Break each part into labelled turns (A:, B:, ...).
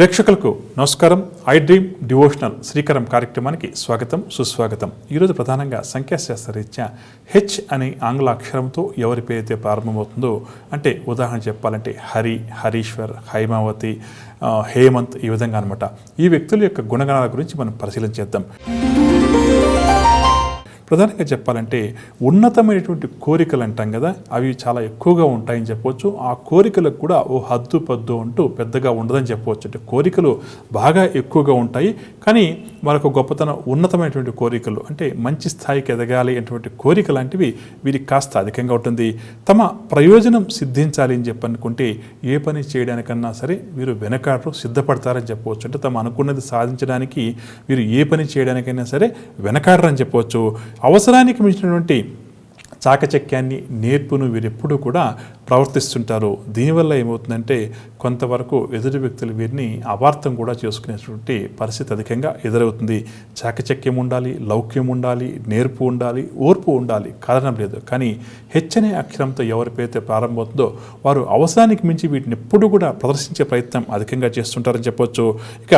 A: ప్రేక్షకులకు నమస్కారం. I dream devotional Srikaram కార్యక్రమానికి స్వాగతం సుస్వాగతం. ఈరోజు ప్రధానంగా సంఖ్యాశాస్త్ర రీత్యా హెచ్ అనే ఆంగ్ల అక్షరంతో ఎవరి పేరైతే ప్రారంభమవుతుందో అంటే ఉదాహరణ చెప్పాలంటే హరి హరీశ్వర్ హైమావతి హేమంత్ ఈ విధంగా అనమాట ఈ వ్యక్తుల యొక్క గుణగణాల గురించి మనం పరిశీలన చేద్దాం. ప్రధానంగా చెప్పాలంటే ఉన్నతమైనటువంటి కోరికలు అంటాం కదా అవి చాలా ఎక్కువగా ఉంటాయని చెప్పవచ్చు ఆ కోరికలకు కూడా ఓ హద్దు పద్దు అంటూ పెద్దగా ఉండదని చెప్పవచ్చు అంటే కోరికలు బాగా ఎక్కువగా ఉంటాయి. కానీ మరొక గొప్పతనం ఉన్నతమైనటువంటి కోరికలు. అంటే మంచి స్థాయికి ఎదగాలి అనేటువంటి కోరిక లాంటివి వీరికి కాస్త అధికంగా ఉంటుంది. తమ ప్రయోజనం సిద్ధించాలి అని చెప్పనుకుంటే ఏ పని చేయడానికన్నా సరే వీరు వెనకాడరు సిద్ధపడతారని చెప్పవచ్చు. అంటే తమ అనుకున్నది సాధించడానికి వీరు ఏ పని చేయడానికైనా సరే వెనకాడరని చెప్పవచ్చు. అవసరానికి మించినటువంటి చాకచక్యాన్ని నేర్పును వీరెప్పుడూ కూడా ప్రవర్తిస్తుంటారు. దీనివల్ల ఏమవుతుందంటే కొంతవరకు ఎదుటి వ్యక్తులు వీరిని అపార్థం కూడా చేసుకునేటువంటి పరిస్థితి అధికంగా ఎదురవుతుంది. చాకచక్యం ఉండాలి లౌక్యం ఉండాలి నేర్పు ఉండాలి ఓర్పు ఉండాలి కారణం లేదు. కానీ హెచ్చనే అక్షరంతో ఎవరిపైతే ప్రారంభమవుతుందో వారు అవసరానికి మించి వీటిని ఎప్పుడు కూడా ప్రదర్శించే ప్రయత్నం అధికంగా చేస్తుంటారని చెప్పొచ్చు. ఇక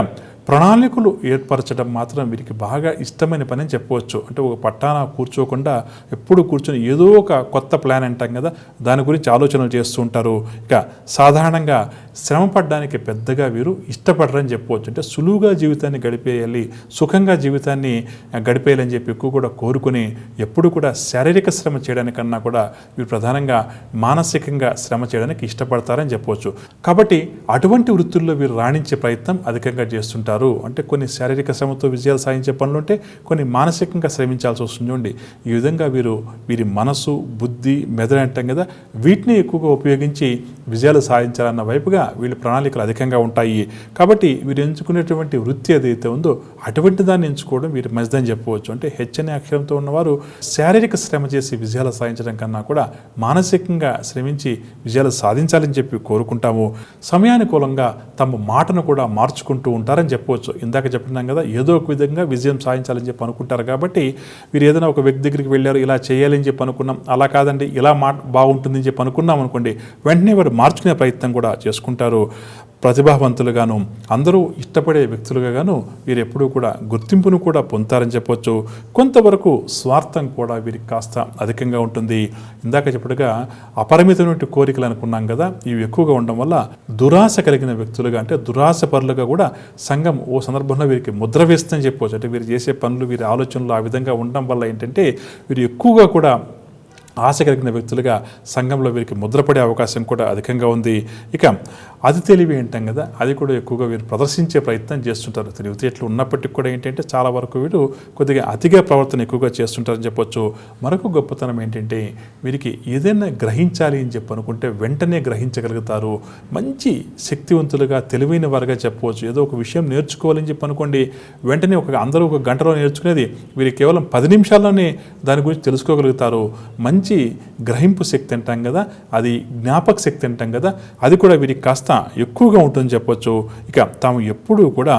A: ప్రణాళికలు ఏర్పరచడం మాత్రం వీరికి బాగా ఇష్టమైన పని అని చెప్పవచ్చు. అంటే ఒక పట్టాన కూర్చోకుండా ఎప్పుడు కూర్చొని ఏదో ఒక కొత్త ప్లాన్ అంటాం కదా దాని గురించి ఆలోచనలు చేస్తూ ఉంటారు. ఇక సాధారణంగా శ్రమ పడడానికి పెద్దగా వీరు ఇష్టపడరని చెప్పవచ్చు. అంటే సులువుగా జీవితాన్ని గడిపేయాలి సుఖంగా జీవితాన్ని గడిపేయాలని చెప్పి ఎక్కువ కూడా కోరుకుని ఎప్పుడు కూడా శారీరక శ్రమ చేయడానికన్నా కూడా వీరు ప్రధానంగా మానసికంగా శ్రమ చేయడానికి ఇష్టపడతారని చెప్పవచ్చు. కాబట్టి అటువంటి వృత్తుల్లో వీరు రాణించే ప్రయత్నం అధికంగా చేస్తుంటారు. అంటే కొన్ని శారీరక శ్రమతో విజయాలు సాధించే పనులు ఉంటే కొన్ని మానసికంగా శ్రమించాల్సి వస్తుంది చూడండి. ఈ విధంగా వీరు వీరి మనసు బుద్ధి మెదడు అంటాం కదా వీటిని ఎక్కువగా ఉపయోగించి విజయాలు సాధించాలన్న వైపుగా వీళ్ళ ప్రణాళికలు అధికంగా ఉంటాయి. కాబట్టి వీరు ఎంచుకునేటువంటి వృత్తి ఏదైతే ఉందో అటువంటి దాన్ని ఎంచుకోవడం వీరు మంచిదని చెప్పవచ్చు. అంటే హెచ్చని అక్షరంతో ఉన్నవారు శారీరక శ్రమ చేసి విజయాలు సాధించడం కన్నా కూడా మానసికంగా శ్రమించి విజయాలు సాధించాలని చెప్పి కోరుకుంటాము. సమయానుకూలంగా తమ మాటను కూడా మార్చుకుంటూ ఉంటారని చెప్పవచ్చు. ఇందాక చెప్పినాం కదా ఏదో ఒక విధంగా విజయం సాధించాలని చెప్పి అనుకుంటారు కాబట్టి వీరు ఏదైనా ఒక వ్యక్తి దగ్గరికి వెళ్ళారు ఇలా చేయాలని చెప్పి అనుకున్నాం. అలా కాదండి ఇలా మాట బాగుంటుందని చెప్పి అనుకున్నాం అనుకోండి వెంటనే వారు మార్చుకునే ప్రయత్నం కూడా చేసుకుంటారు. ప్రతిభావంతులుగాను అందరూ ఇష్టపడే వ్యక్తులుగా గాను వీరు ఎప్పుడూ కూడా గుర్తింపును కూడా పొందుతారని చెప్పొచ్చు. కొంతవరకు స్వార్థం కూడా వీరికి కాస్త అధికంగా ఉంటుంది. ఇందాక చెప్పడుగా అపరిమితమైన కోరికలు అనుకున్నాం కదా ఇవి ఎక్కువగా ఉండడం వల్ల దురాశ కలిగిన వ్యక్తులుగా అంటే దురాశ పరులుగా కూడా సంఘం ఓ సందర్భంలో వీరికి ముద్ర వేస్తుందని చెప్పవచ్చు అంటే వీరు చేసే పనులు వీరి ఆలోచనలు ఆ విధంగా ఉండడం వల్ల ఏంటంటే వీరు ఎక్కువగా కూడా ఆశ కలిగిన వ్యక్తులుగా సంఘంలో వీరికి ముద్రపడే అవకాశం కూడా అధికంగా ఉంది. ఇక అది తెలివి ఏంటాం కదా అది కూడా ఎక్కువగా వీరు ప్రదర్శించే ప్రయత్నం చేస్తుంటారు. తెలివితేటలు ఉన్నప్పటికీ కూడా ఏంటంటే చాలా వరకు వీరు కొద్దిగా అతిగా ప్రవర్తన ఎక్కువగా చేస్తుంటారని చెప్పొచ్చు. మరొక గొప్పతనం ఏంటంటే వీరికి ఏదైనా గ్రహించాలి అని చెప్పి అనుకుంటే వెంటనే గ్రహించగలుగుతారు. మంచి శక్తివంతులుగా తెలివైన వారుగా చెప్పవచ్చు. ఏదో ఒక విషయం నేర్చుకోవాలని చెప్పి అనుకోండి వెంటనే ఒక అందరూ ఒక గంటలో నేర్చుకునేది వీరు కేవలం పది నిమిషాల్లోనే దాని గురించి తెలుసుకోగలుగుతారు. మంచి మంచి గ్రహింపు శక్తి అంటాం కదా అది జ్ఞాపక శక్తి అంటాం కదా అది కూడా వీరికి కాస్త ఎక్కువగా ఉంటుందని చెప్పొచ్చు. ఇక తాము ఎప్పుడూ కూడా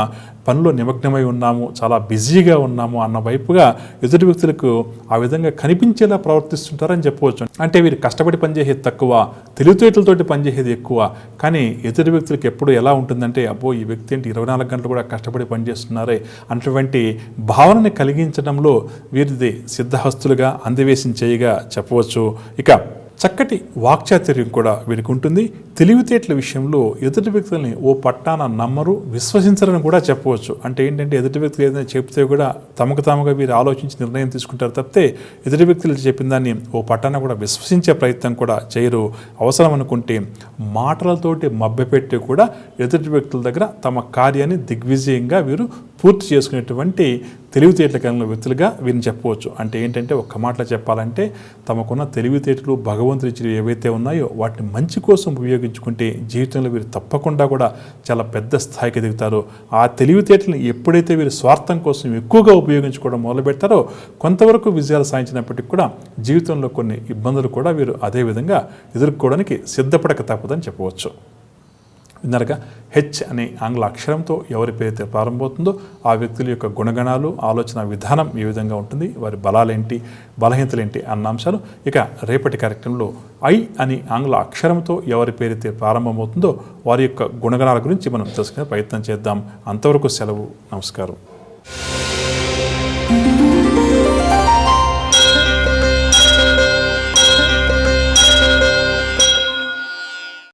A: పనిలో నిమగ్నమై ఉన్నాము చాలా బిజీగా ఉన్నాము అన్న వైపుగా ఎదుటి వ్యక్తులకు ఆ విధంగా కనిపించేలా ప్రవర్తిస్తుంటారని చెప్పవచ్చు. అంటే వీరు కష్టపడి పనిచేసేది తక్కువ తెలివితేటలతోటి పనిచేసేది ఎక్కువ. కానీ ఎదుటి వ్యక్తులకు ఎప్పుడు ఎలా ఉంటుందంటే అబ్బో ఈ వ్యక్తి ఏంటి? ఇరవై నాలుగు గంటలు కూడా కష్టపడి పనిచేస్తున్నారే అటువంటి భావనని కలిగించడంలో వీరిది సిద్ధహస్తులుగా అందివేశం చేయగా చెప్పవచ్చు. ఇక చక్కటి వాక్చాతుర్యం కూడా వీరికి ఉంటుంది తెలివితేటల విషయంలో ఎదుటి వ్యక్తుల్ని ఓ పట్టాన నమ్మరు విశ్వసించరని కూడా చెప్పవచ్చు. అంటే ఏంటంటే ఎదుటి వ్యక్తులు ఏదైనా చెప్తే కూడా తమకు తాముగా వీరు ఆలోచించి నిర్ణయం తీసుకుంటారు తప్పితే ఎదుటి వ్యక్తులు చెప్పిన దాన్ని ఓ పట్టాన కూడా విశ్వసించే ప్రయత్నం కూడా చేయరు. అవసరం అనుకుంటే మాటలతోటి మభ్యపెట్టి కూడా ఎదుటి వ్యక్తుల దగ్గర తమ కార్యాన్ని దిగ్విజయంగా వీరు పూర్తి చేసుకునేటువంటి తెలివితేటల కలిగిన వ్యక్తులుగా వీరిని చెప్పవచ్చు. అంటే ఏంటంటే ఒక్క మాటలో చెప్పాలంటే తమకున్న తెలివితేటలు భగవంతుడి ఇచ్చిన ఏవైతే ఉన్నాయో వాటిని మంచి కోసం ఉపయోగించుకుంటే జీవితంలో వీరు తప్పకుండా కూడా చాలా పెద్ద స్థాయికి ఎదుగుతారు. ఆ తెలివితేటలను ఎప్పుడైతే వీరు స్వార్థం కోసం ఎక్కువగా ఉపయోగించుకోవడం మొదలు పెడతారో కొంతవరకు విజయాలు సాధించినప్పటికీ కూడా జీవితంలో కొన్ని ఇబ్బందులు కూడా వీరు అదే విధంగా ఎదుర్కోవడానికి సిద్ధపడక తప్పదని చెప్పవచ్చు. విన్నారుగా? హెచ్ అనే ఆంగ్ల అక్షరంతో ఎవరి పేరైతే ప్రారంభమవుతుందో ఆ వ్యక్తుల యొక్క గుణగణాలు ఆలోచన విధానం ఏ విధంగా ఉంటుంది. వారి బలాలేంటి బలహీనతలేంటి అన్న అంశాలు ఇక రేపటి కార్యక్రమంలో ఐ అని ఆంగ్ల అక్షరంతో ఎవరి పేరైతే ప్రారంభమవుతుందో వారి యొక్క గుణగణాల గురించి మనం తెలుసుకునే ప్రయత్నం చేద్దాం. అంతవరకు సెలవు. నమస్కారం.